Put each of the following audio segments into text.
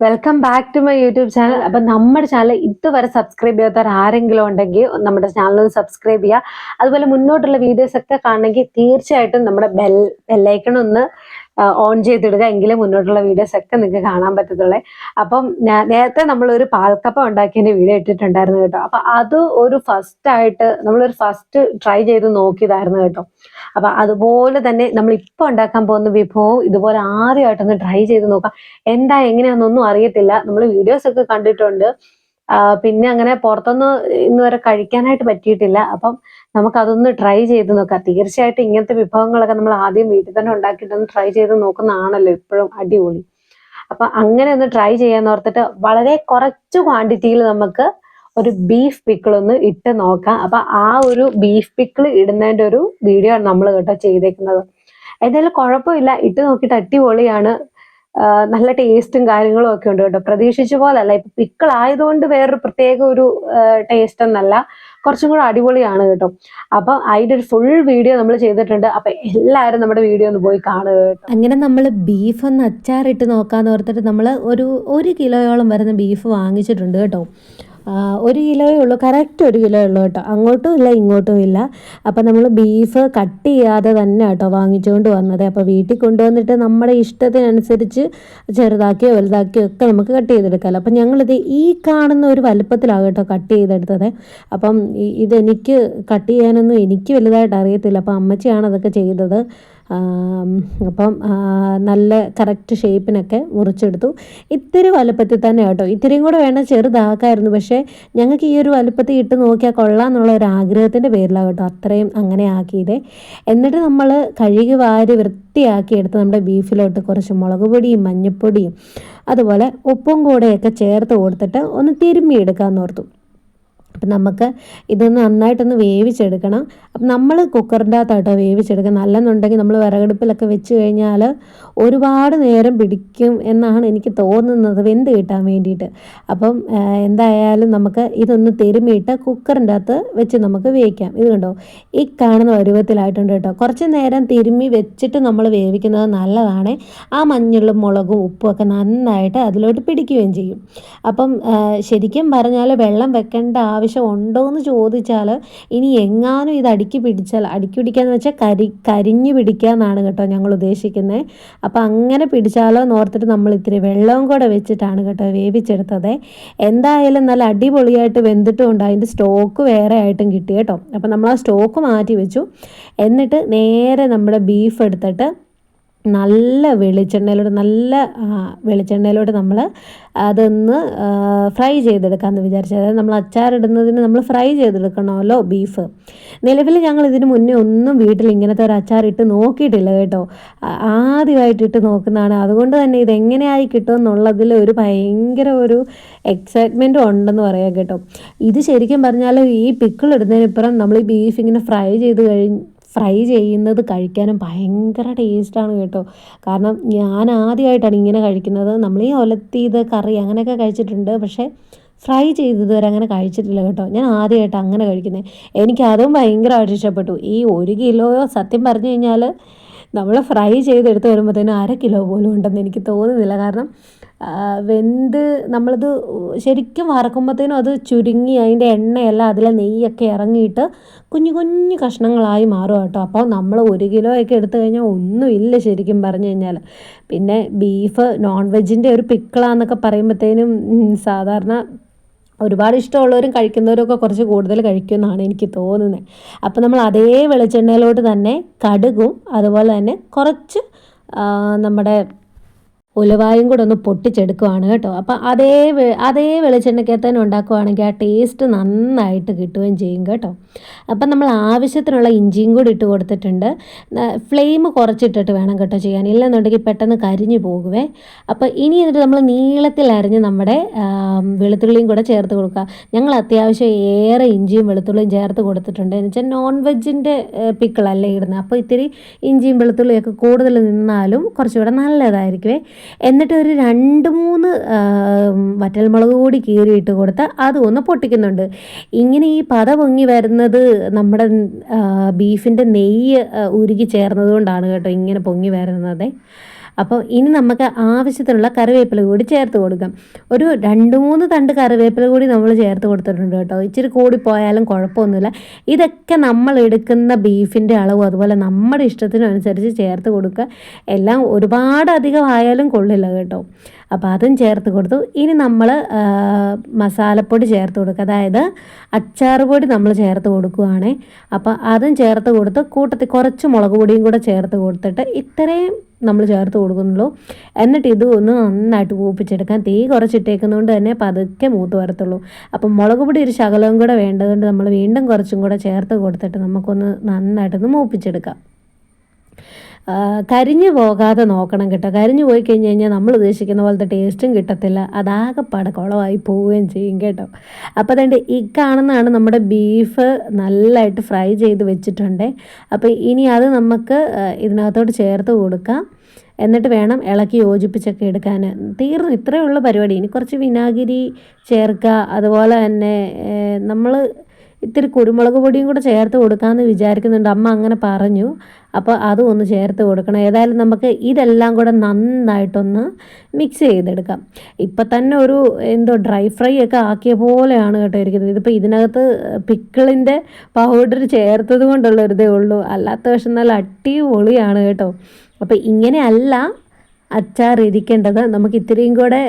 Welcome back to my YouTube channel അപ്പൊ നമ്മുടെ channel ഇതുവരെ സബ്സ്ക്രൈബ് ചെയ്യാത്തവർ ആരെങ്കിലും ഉണ്ടെങ്കിൽ നമ്മുടെ ചാനൽ സബ്സ്ക്രൈബ് ചെയ്യുക. അതുപോലെ മുന്നോട്ടുള്ള വീഡിയോസ് ഒക്കെ കാണണമെങ്കിൽ തീർച്ചയായിട്ടും നമ്മുടെ ബെൽ ബെല്ലൈക്കൺ ഒന്ന് ഓൺ ചെയ്തിടുക എങ്കിലേ മുന്നോട്ടുള്ള വീഡിയോസ് ഒക്കെ നിങ്ങൾക്ക് കാണാൻ പറ്റത്തുള്ളേ. അപ്പം നേരത്തെ നമ്മളൊരു പാൽക്കപ്പം ഉണ്ടാക്കിയതിന്റെ വീഡിയോ ഇട്ടിട്ടുണ്ടായിരുന്നു കേട്ടോ. അപ്പൊ അത് ഒരു ഫസ്റ്റ് ആയിട്ട് നമ്മളൊരു ഫസ്റ്റ് ട്രൈ ചെയ്ത് നോക്കിയതായിരുന്നു കേട്ടോ. അപ്പൊ അതുപോലെ തന്നെ നമ്മൾ ഇപ്പൊ ഉണ്ടാക്കാൻ പോകുന്ന വിഭവം ഇതുപോലെ ആദ്യമായിട്ടൊന്ന് ട്രൈ ചെയ്ത് നോക്കാം. എന്താ എങ്ങനെയാണെന്നൊന്നും അറിയത്തില്ല. നമ്മൾ വീഡിയോസ് ഒക്കെ കണ്ടിട്ടുണ്ട്. പിന്നെ അങ്ങനെ പുറത്തൊന്നും ഇന്ന് വരെ കഴിക്കാനായിട്ട് പറ്റിയിട്ടില്ല. അപ്പം നമുക്ക് അതൊന്ന് ട്രൈ ചെയ്ത് നോക്കാം. തീർച്ചയായിട്ടും ഇങ്ങനത്തെ വിഭവങ്ങളൊക്കെ നമ്മൾ ആദ്യം വീട്ടിൽ തന്നെ ഉണ്ടാക്കിയിട്ടൊന്ന് ട്രൈ ചെയ്ത് നോക്കുന്നതാണല്ലോ ഇപ്പോഴും അടിപൊളി. അപ്പൊ അങ്ങനെ ഒന്ന് ട്രൈ ചെയ്യാന്ന് ഓർത്തിട്ട് വളരെ കുറച്ച് ക്വാണ്ടിറ്റിയിൽ നമുക്ക് ഒരു ബീഫ് പിക്കിൾ ഒന്ന് ഇട്ട് നോക്കാം. അപ്പൊ ആ ഒരു ബീഫ് പിക്കിൾ ഇടുന്നതിന്റെ ഒരു വീഡിയോ ആണ് നമ്മൾ കേട്ടോ ചെയ്തേക്കുന്നത്. എന്തായാലും കുഴപ്പമില്ല. ഇട്ട് നോക്കിയിട്ട് അടിപൊളിയാണ്. നല്ല ടേസ്റ്റും കാര്യങ്ങളും ഒക്കെ ഉണ്ട് കേട്ടോ. പ്രതീക്ഷിച്ച പോലല്ല ഇപ്പൊ പിക്കിൾ ആയതുകൊണ്ട് വേറൊരു പ്രത്യേക ഒരു ടേസ്റ്റ് എന്നല്ല കുറച്ചും കൂടെ അടിപൊളിയാണ് കേട്ടോ. അപ്പൊ അതിന്റെ ഒരു ഫുൾ വീഡിയോ നമ്മൾ ചെയ്തിട്ടുണ്ട്. അപ്പൊ എല്ലാവരും നമ്മുടെ വീഡിയോ ഒന്ന് പോയി കാണുക കേട്ടോ. അങ്ങനെ നമ്മൾ ബീഫ് ഒന്ന് അച്ചാറിട്ട് നോക്കാന്ന് ഓർത്തിട്ട് നമ്മൾ ഒരു ഒരു കിലോയോളം വരുന്ന ബീഫ് വാങ്ങിച്ചിട്ടുണ്ട് കേട്ടോ. ഒരു കിലോയേ ഉള്ളൂ. കറക്റ്റ് ഒരു കിലോ ഉള്ളൂ കേട്ടോ. അങ്ങോട്ടും ഇല്ല ഇങ്ങോട്ടും ഇല്ല. അപ്പം നമ്മൾ ബീഫ് കട്ട് ചെയ്യാതെ തന്നെ കേട്ടോ വാങ്ങിച്ചുകൊണ്ട് വന്നത്. അപ്പോൾ വീട്ടിൽ കൊണ്ടുവന്നിട്ട് നമ്മുടെ ഇഷ്ടത്തിനനുസരിച്ച് ചെറുതാക്കിയോ വലുതാക്കിയോ ഒക്കെ നമുക്ക് കട്ട് ചെയ്തെടുക്കാമല്ലോ അപ്പം ഞങ്ങളിത് ഈ കാണുന്ന ഒരു വലുപ്പത്തിലാണ് കേട്ടോ കട്ട് ചെയ്തെടുത്തത്. അപ്പം ഇതെനിക്ക് കട്ട് ചെയ്യാനൊന്നും എനിക്ക് വലുതായിട്ട് അറിയത്തില്ല. അപ്പം അമ്മച്ചിയാണ് അതൊക്കെ ചെയ്തത്. അപ്പം നല്ല കറക്റ്റ് ഷേപ്പിനൊക്കെ മുറിച്ചെടുത്തു. ഇത്തിരി വലുപ്പത്തിൽ തന്നെ കേട്ടോ. ഇത്തിരിയും കൂടെ വേണം ചെറുതാക്കായിരുന്നു. പക്ഷേ ഞങ്ങൾക്ക് ഈ ഒരു വലുപ്പത്തിൽ ഇട്ട് നോക്കിയാൽ കൊള്ളാം എന്നുള്ള ഒരു ആഗ്രഹത്തിന്റെ പേരിലാണ് കേട്ടോ അത്രയും അങ്ങനെ ആക്കിയത്. എന്നിട്ട് നമ്മൾ കഴുകി വാരി വൃത്തിയാക്കി എടുത്ത് നമ്മുടെ ബീഫിലോട്ട് കുറച്ച് മുളക് പൊടിയും മഞ്ഞൾപ്പൊടിയും അതുപോലെ ഉപ്പും കൂടെയൊക്കെ ചേർത്ത് കൊടുത്തിട്ട് ഒന്ന് തിരുമ്മി എടുക്കാമെന്ന് ഓർത്തു. അപ്പം നമുക്ക് ഇതൊന്ന് നന്നായിട്ടൊന്ന് വേവിച്ചെടുക്കണം. അപ്പം നമ്മൾ കുക്കറിന്റെ അകത്താട്ടോ വേവിച്ചെടുക്കണം അല്ലെന്നുണ്ടെങ്കിൽ നമ്മൾ വിറകടുപ്പിലൊക്കെ വെച്ച് കഴിഞ്ഞാൽ ഒരുപാട് നേരം പിടിക്കും എന്നാണ് എനിക്ക് തോന്നുന്നത്. വെന്ത് കിട്ടാൻ വേണ്ടിയിട്ട്. അപ്പം എന്തായാലും നമുക്ക് ഇതൊന്ന് തെരുമിയിട്ട് കുക്കറിന്റെ അകത്ത് വെച്ച് നമുക്ക് വേവിക്കാം. ഇത് കണ്ടോ? ഈ കാണുന്ന പരുവത്തിലായിട്ടുണ്ട് കേട്ടോ. കുറച്ച് നേരം തിരുമ്മി വെച്ചിട്ട് നമ്മൾ വേവിക്കുന്നത് നല്ലതാണ്. ആ മഞ്ഞളും മുളകും ഉപ്പും ഒക്കെ നന്നായിട്ട് അതിലോട്ട് പിടിക്കുകയും ചെയ്യും. അപ്പം ശരിക്കും പറഞ്ഞാൽ വെള്ളം വെക്കേണ്ട ആവശ്യം ഉണ്ടോ എന്ന് ചോദിച്ചാൽ ഇനി എങ്ങാനും ഇത് അടുക്കി പിടിച്ചാൽ അടുക്കി പിടിക്കാന്ന് വെച്ചാൽ കരി കരിഞ്ഞു പിടിക്കുക എന്നാണ് കേട്ടോ ഞങ്ങൾ ഉദ്ദേശിക്കുന്നത് അപ്പം അങ്ങനെ പിടിച്ചാലോ എന്ന് ഓർത്തിട്ട് നമ്മൾ ഇത്തിരി വെള്ളവും കൂടെ വെച്ചിട്ടാണ് കേട്ടോ വേവിച്ചെടുത്തത്. എന്തായാലും നല്ല അടിപൊളിയായിട്ട് വെന്തിട്ടുമുണ്ട് അതിന്റെ സ്റ്റോക്ക് വേറെ ആയിട്ടും കിട്ടി കേട്ടോ. അപ്പം നമ്മൾ ആ സ്റ്റോക്ക് മാറ്റി വെച്ചു. എന്നിട്ട് നേരെ നമ്മുടെ ബീഫ് എടുത്തിട്ട് നല്ല വെളിച്ചെണ്ണയിലോട്ട് നല്ല വെളിച്ചെണ്ണയിലോട്ട് നമ്മൾ അതൊന്ന് ഫ്രൈ ചെയ്തെടുക്കാമെന്ന് വിചാരിച്ചു. അതായത് നമ്മൾ അച്ചാറിടുന്നതിന് നമ്മൾ ഫ്രൈ ചെയ്തെടുക്കണമല്ലോ ബീഫ്. നിലവിൽ ഞങ്ങൾ ഇതിന് മുന്നേ ഒന്നും വീട്ടിൽ ഇങ്ങനത്തെ ഒരു അച്ചാറിട്ട് നോക്കിയിട്ടില്ല കേട്ടോ. ആദ്യമായിട്ട് ഇട്ട് നോക്കുന്നതാണ്. അതുകൊണ്ട് തന്നെ ഇത് എങ്ങനെയായി കിട്ടുമെന്നുള്ളതിൽ ഒരു ഭയങ്കര ഒരു എക്സൈറ്റ്മെന്റും ഉണ്ടെന്ന് പറയാം കേട്ടോ. ഇത് ശരിക്കും പറഞ്ഞാൽ ഈ പിക്കിൾ ഇടുന്നതിനിപ്പുറം നമ്മൾ ഈ ബീഫ് ഇങ്ങനെ ഫ്രൈ ചെയ്ത് കഴിഞ്ഞ് ഫ്രൈ ചെയ്യുന്നത് കഴിക്കാനും ഭയങ്കര ടേസ്റ്റാണ് കേട്ടോ. കാരണം ഞാൻ ആദ്യമായിട്ടാണ് ഇങ്ങനെ കഴിക്കുന്നത്. നമ്മൾ ഈ ഒലത്തിയത് കറി അങ്ങനെയൊക്കെ കഴിച്ചിട്ടുണ്ട്. പക്ഷേ ഫ്രൈ ചെയ്ത് ഇതുവരെ അങ്ങനെ കഴിച്ചിട്ടില്ല കേട്ടോ. ഞാൻ ആദ്യമായിട്ട് അങ്ങനെ കഴിക്കുന്നത്. എനിക്ക് അതും ഭയങ്കരമായിട്ട് ഇഷ്ടപ്പെട്ടു. ഈ ഒരു കിലോയോ സത്യം പറഞ്ഞു കഴിഞ്ഞാൽ നമ്മൾ ഫ്രൈ ചെയ്തെടുത്ത് വരുമ്പോഴത്തേനും അര കിലോ പോലും ഉണ്ടെന്ന് എനിക്ക് തോന്നുന്നില്ല. കാരണം വെന്ത് നമ്മളത് ശരിക്കും വറക്കുമ്പോഴത്തേനും അത് ചുരുങ്ങി അതിന്റെ എണ്ണയെല്ലാം അതിലെ നെയ്യൊക്കെ ഇറങ്ങിയിട്ട് കുഞ്ഞു കുഞ്ഞു കഷ്ണങ്ങളായി മാറും കേട്ടോ. അപ്പോൾ നമ്മൾ ഒരു കിലോ ഒക്കെ എടുത്തു കഴിഞ്ഞാൽ ഒന്നുമില്ല ശരിക്കും പറഞ്ഞു കഴിഞ്ഞാൽ. പിന്നെ ബീഫ് നോൺ വെജിന്റെ ഒരു പിക്കിളാന്നൊക്കെ പറയുമ്പോഴത്തേനും സാധാരണ ഒരുപാട് ഇഷ്ടമുള്ളവരും കഴിക്കുന്നവരൊക്കെ കുറച്ച് കൂടുതൽ കഴിക്കുമെന്നാണ് എനിക്ക് തോന്നുന്നത്. അപ്പോൾ നമ്മൾ അതേ വെളിച്ചെണ്ണയിലോട്ട് തന്നെ കടുകും അതുപോലെ തന്നെ കുറച്ച് നമ്മുടെ ഉലവായും കൂടെ ഒന്ന് പൊട്ടിച്ചെടുക്കുവാണ് കേട്ടോ. അപ്പം അതേ അതേ വെളിച്ചെണ്ണയ്ക്കകത്ത് തന്നെ ഉണ്ടാക്കുവാണെങ്കിൽ ആ ടേസ്റ്റ് നന്നായിട്ട് കിട്ടുകയും ചെയ്യും കേട്ടോ. അപ്പം നമ്മൾ ആവശ്യത്തിനുള്ള ഇഞ്ചിയും കൂടി ഇട്ട് കൊടുത്തിട്ടുണ്ട്. ഫ്ലെയിം കുറച്ചിട്ടിട്ട് വേണം കേട്ടോ ചെയ്യാൻ. ഇല്ലെന്നുണ്ടെങ്കിൽ പെട്ടെന്ന് കരിഞ്ഞു പോകുവേ. അപ്പോൾ ഇനി എന്നിട്ട് നമ്മൾ നീളത്തിൽ അരിഞ്ഞ് നമ്മുടെ വെളുത്തുള്ളിയും കൂടെ ചേർത്ത് കൊടുക്കുക. ഞങ്ങൾ അത്യാവശ്യം ഏറെ ഇഞ്ചിയും വെളുത്തുള്ളിയും ചേർത്ത് കൊടുത്തിട്ടുണ്ട്. എന്ന് വെച്ചാൽ നോൺ വെജിന്റെ പിക്കിളല്ലേ ഇടുന്നത്. അപ്പോൾ ഇത്തിരി ഇഞ്ചിയും വെളുത്തുള്ളിയൊക്കെ കൂടുതൽ നിന്നാലും കുറച്ചുകൂടെ നല്ലതായിരിക്കുമേ എന്നിട്ട് ഒരു രണ്ട് മൂന്ന് വറ്റൽമുളക് കൂടി കീറിയിട്ട് കൊടുത്ത് അത് ഒന്ന് പൊട്ടിക്കുന്നുണ്ട്. ഇങ്ങനെ ഈ പത പൊങ്ങി വരുന്നത് നമ്മുടെ ബീഫിന്റെ നെയ്യ് ഉരുകി ചേർന്നത് കൊണ്ടാണ് കേട്ടോ ഇങ്ങനെ പൊങ്ങി വരുന്നത്. അപ്പോൾ ഇനി നമുക്ക് ആവശ്യത്തിനുള്ള കറിവേപ്പില കൂടി ചേർത്ത് കൊടുക്കാം. ഒരു രണ്ട് മൂന്ന് തണ്ട് കറിവേപ്പില കൂടി നമ്മൾ ചേർത്ത് കൊടുത്തിട്ടുണ്ട് കേട്ടോ. ഇച്ചിരി കൂടി പോയാലും കുഴപ്പമൊന്നുമില്ല. ഇതൊക്കെ നമ്മൾ എടുക്കുന്ന ബീഫിന്റെ അളവ് അതുപോലെ നമ്മുടെ ഇഷ്ടത്തിനനുസരിച്ച് ചേർത്ത് കൊടുക്കുക. എല്ലാം ഒരുപാട് അധികം ആയാലും കൊള്ളില്ല കേട്ടോ. അപ്പോൾ അതും ചേർത്ത് കൊടുത്തു. ഇനി നമ്മൾ മസാലപ്പൊടി ചേർത്ത് കൊടുക്കുക. അതായത് അച്ചാർ പൊടി നമ്മൾ ചേർത്ത് കൊടുക്കുകയാണേ അപ്പോൾ അതും ചേർത്ത് കൊടുത്ത് കൂട്ടത്തിൽ കുറച്ച് മുളക് പൊടിയും കൂടെ ചേർത്ത് കൊടുത്തിട്ട് ഇത്രയും നമ്മൾ ചേർത്ത് കൊടുക്കുന്നുള്ളൂ. എന്നിട്ട് ഇത് ഒന്ന് നന്നായിട്ട് പൂപ്പിച്ചെടുക്കാൻ തീ കുറച്ചിട്ടേക്കുന്നതുകൊണ്ട് തന്നെ പതുക്കെ മൂത്ത് വരത്തുള്ളൂ. അപ്പം മുളക് പൊടി ഒരു ശകലവും കൂടെ വേണ്ടതുകൊണ്ട് നമ്മൾ വീണ്ടും കുറച്ചും കൂടെ ചേർത്ത് കൊടുത്തിട്ട് നമുക്കൊന്ന് നന്നായിട്ടൊന്ന് മൂപ്പിച്ചെടുക്കാം. കരിഞ്ഞു പോകാതെ നോക്കണം കേട്ടോ. കരിഞ്ഞു പോയി കഴിഞ്ഞ് കഴിഞ്ഞാൽ നമ്മൾ ഉദ്ദേശിക്കുന്ന പോലത്തെ ടേസ്റ്റും കിട്ടത്തില്ല. അതാകെപ്പാടെ കുളമായി പോവുകയും ചെയ്യും കേട്ടോ. അപ്പോൾ അതുകൊണ്ട് ഈ കാണുന്നതാണ് നമ്മുടെ ബീഫ് നല്ലതായിട്ട് ഫ്രൈ ചെയ്ത് വെച്ചിട്ടുണ്ട്. അപ്പോൾ ഇനി അത് നമുക്ക് ഇതിനകത്തോട്ട് ചേർത്ത് കൊടുക്കാം. എന്നിട്ട് വേണം ഇളക്കി യോജിപ്പിച്ചൊക്കെ എടുക്കാൻ. തീർന്നു ഇത്രയേ ഉള്ളൂ പരിപാടി. ഇനി കുറച്ച് വിനാഗിരി ചേർക്കുക. അതുപോലെ തന്നെ നമ്മൾ ഇത്തിരി കുരുമുളക് പൊടിയും കൂടെ ചേർത്ത് കൊടുക്കാമെന്ന് വിചാരിക്കുന്നുണ്ട്. അമ്മ അങ്ങനെ പറഞ്ഞു. അപ്പോൾ അതും ഒന്ന് ചേർത്ത് കൊടുക്കണം. ഏതായാലും നമുക്ക് ഇതെല്ലാം കൂടെ നന്നായിട്ടൊന്ന് മിക്സ് ചെയ്തെടുക്കാം. ഇപ്പം തന്നെ ഒരു എന്തോ ഡ്രൈ ഫ്രൈ ഒക്കെ ആക്കിയ പോലെയാണ് കേട്ടോ ഇരിക്കുന്നത്. ഇതിപ്പോൾ ഇതിനകത്ത് പിക്കിളിന്റെ പൗഡർ ചേർത്തത് കൊണ്ടുള്ള ഒരു ഇതേ ഉള്ളൂ. അല്ലാത്ത പക്ഷം നല്ല അടിപൊളിയാണ് കേട്ടോ. അപ്പോൾ ഇങ്ങനെയല്ല അച്ചാർ ഇരിക്കേണ്ടത് നമുക്ക് ഇത്തിരിയും കൂടെ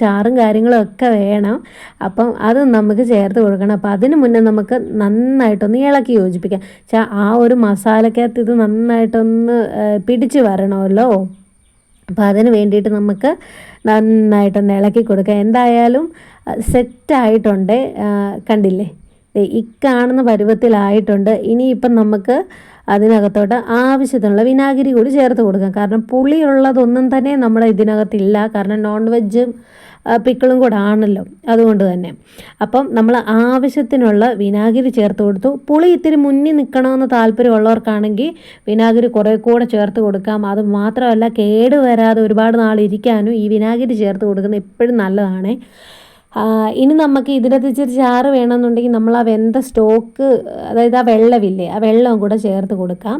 ചാറും കാര്യങ്ങളും ഒക്കെ വേണം. അപ്പം അത് നമുക്ക് ചേർത്ത് കൊടുക്കണം. അപ്പം അതിന് മുന്നേ നമുക്ക് നന്നായിട്ടൊന്ന് ഇളക്കി യോജിപ്പിക്കാം. ചാ ആ ഒരു മസാലക്കകത്ത് ഇത് നന്നായിട്ടൊന്ന് പിടിച്ച് വരണമല്ലോ. അപ്പോൾ അതിന് വേണ്ടിയിട്ട് നമുക്ക് നന്നായിട്ടൊന്ന് ഇളക്കി കൊടുക്കാം. എന്തായാലും സെറ്റായിട്ടുണ്ട്. കണ്ടില്ലേ? ഈ കാണുന്ന പരുവത്തിലായിട്ടുണ്ട്. ഇനിയിപ്പം നമുക്ക് അതിനകത്തോട്ട് ആവശ്യത്തിനുള്ള വിനാഗിരി കൂടി ചേർത്ത് കൊടുക്കാം. കാരണം പുളിയുള്ളതൊന്നും തന്നെ നമ്മുടെ ഇതിനകത്തില്ല. കാരണം നോൺ വെജും പിക്കിളും കൂടെ ആണല്ലോ. അതുകൊണ്ട് തന്നെ. അപ്പം നമ്മൾ ആവശ്യത്തിനുള്ള വിനാഗിരി ചേർത്ത് കൊടുത്തു. പുളി ഇത്തിരി മുന്നിൽ നിൽക്കണമെന്ന് താല്പര്യമുള്ളവർക്കാണെങ്കിൽ വിനാഗിരി കുറേ കൂടെ ചേർത്ത് കൊടുക്കാം. അത് മാത്രമല്ല കേട് വരാതെ ഒരുപാട് നാൾ ഇരിക്കാനും ഈ വിനാഗിരി ചേർത്ത് കൊടുക്കുന്നത് എപ്പോഴും നല്ലതാണ്. ഇനി നമുക്ക് ഇതിനകത്ത് ഇച്ചിരി ചാറ് വേണമെന്നുണ്ടെങ്കിൽ നമ്മൾ ആ വെന്ത സ്റ്റോക്ക് അതായത് ആ വെള്ളമില്ലേ ആ വെള്ളം കൂടെ ചേർത്ത് കൊടുക്കാം.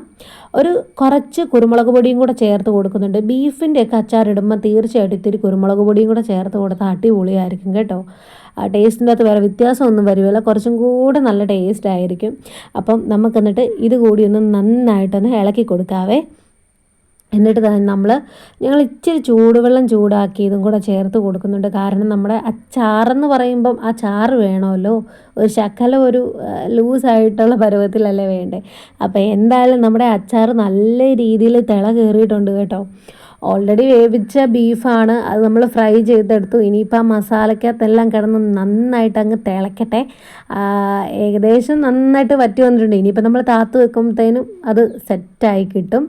ഒരു കുറച്ച് കുരുമുളക് പൊടിയും കൂടെ ചേർത്ത് കൊടുക്കുന്നുണ്ട്. ബീഫിന്റെ ഒക്കെ അച്ചാറിടുമ്പോൾ തീർച്ചയായിട്ടും ഇത്തിരി കുരുമുളക് പൊടിയും കൂടെ ചേർത്ത് കൊടുത്താൽ അടിപൊളിയായിരിക്കും കേട്ടോ. ആ ടേസ്റ്റിന്റെ അകത്ത് വേറെ വ്യത്യാസമൊന്നും വരുമല്ല കുറച്ചും കൂടെ നല്ല ടേസ്റ്റ് ആയിരിക്കും. അപ്പം നമുക്കെന്നിട്ട് ഇത് കൂടി ഒന്ന് നന്നായിട്ടൊന്ന് ഇളക്കി കൊടുക്കാവേ. എന്നിട്ട് നമ്മൾ ഞങ്ങൾ ഇച്ചിരി ചൂടുവെള്ളം ചൂടാക്കി ഇതും കൂടെ ചേർത്ത് കൊടുക്കുന്നുണ്ട്. കാരണം നമ്മുടെ അച്ചാറെന്ന് പറയുമ്പം ആ ചാറ് വേണമല്ലോ. ഒരു ശക്കല ഒരു ലൂസായിട്ടുള്ള പരുവത്തിലല്ലേ വേണ്ടേ. അപ്പോൾ എന്തായാലും നമ്മുടെ അച്ചാർ നല്ല രീതിയിൽ തിള കയറിയിട്ടുണ്ട് കേട്ടോ. ഓൾറെഡി വേവിച്ച ബീഫാണ്. അത് നമ്മൾ ഫ്രൈ ചെയ്തെടുത്തു. ഇനിയിപ്പോൾ ആ മസാലക്കകത്തെല്ലാം കിടന്ന് നന്നായിട്ട് അങ്ങ് തിളക്കട്ടെ. ഏകദേശം നന്നായിട്ട് വറ്റി വന്നിട്ടുണ്ട്. ഇനിയിപ്പോൾ നമ്മൾ താത്ത് വെക്കുമ്പോഴത്തേനും അത് സെറ്റായി കിട്ടും.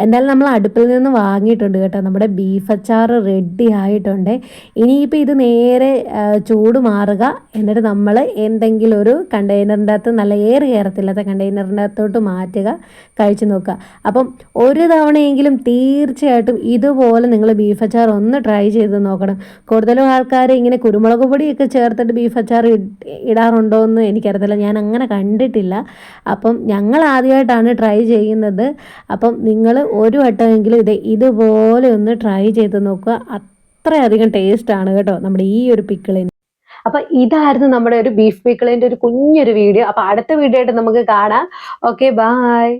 എന്തായാലും നമ്മൾ അടുപ്പിൽ നിന്ന് വാങ്ങിയിട്ടുണ്ട് കേട്ടോ. നമ്മുടെ ബീഫ് അച്ചാർ റെഡി ആയിട്ടുണ്ട്. ഇനിയിപ്പോൾ ഇത് നേരെ ചൂട് മാറുക. എന്നിട്ട് നമ്മൾ എന്തെങ്കിലും ഒരു കണ്ടെയ്നറിന്റെ അകത്ത് നല്ല ഏറെ കയറത്തില്ലാത്ത കണ്ടെയ്നറിന്റെ അകത്തോട്ട് മാറ്റുക കഴിച്ചു നോക്കുക. അപ്പം ഒരു തവണയെങ്കിലും തീർച്ചയായിട്ടും ഇതുപോലെ നിങ്ങൾ ബീഫ് അച്ചാർ ഒന്ന് ട്രൈ ചെയ്ത് നോക്കണം. കൂടുതലും ആൾക്കാർ ഇങ്ങനെ കുരുമുളക് പൊടിയൊക്കെ ചേർത്തിട്ട് ബീഫ് അച്ചാർ ഇട്- ഇടാറുണ്ടോ എന്ന് എനിക്കറിയത്തില്ല. ഞാൻ അങ്ങനെ കണ്ടിട്ടില്ല. അപ്പം ഞങ്ങൾ ആദ്യമായിട്ടാണ് ട്രൈ ചെയ്യുന്നത്. അപ്പം നിങ്ങൾ ഒരു വട്ടമെങ്കിലും ഇത് ഇതുപോലെ ഒന്ന് ട്രൈ ചെയ്ത് നോക്കുക. അത്രയധികം ടേസ്റ്റ് ആണ് കേട്ടോ നമ്മുടെ ഈ ഒരു പിക്കിളിന് അപ്പൊ ഇതായിരുന്നു നമ്മുടെ ഒരു ബീഫ് പിക്കിളിന്റെ ഒരു കുഞ്ഞൊരു വീഡിയോ അപ്പൊ അടുത്ത വീഡിയോ ആയിട്ട് നമുക്ക് കാണാം. Okay bye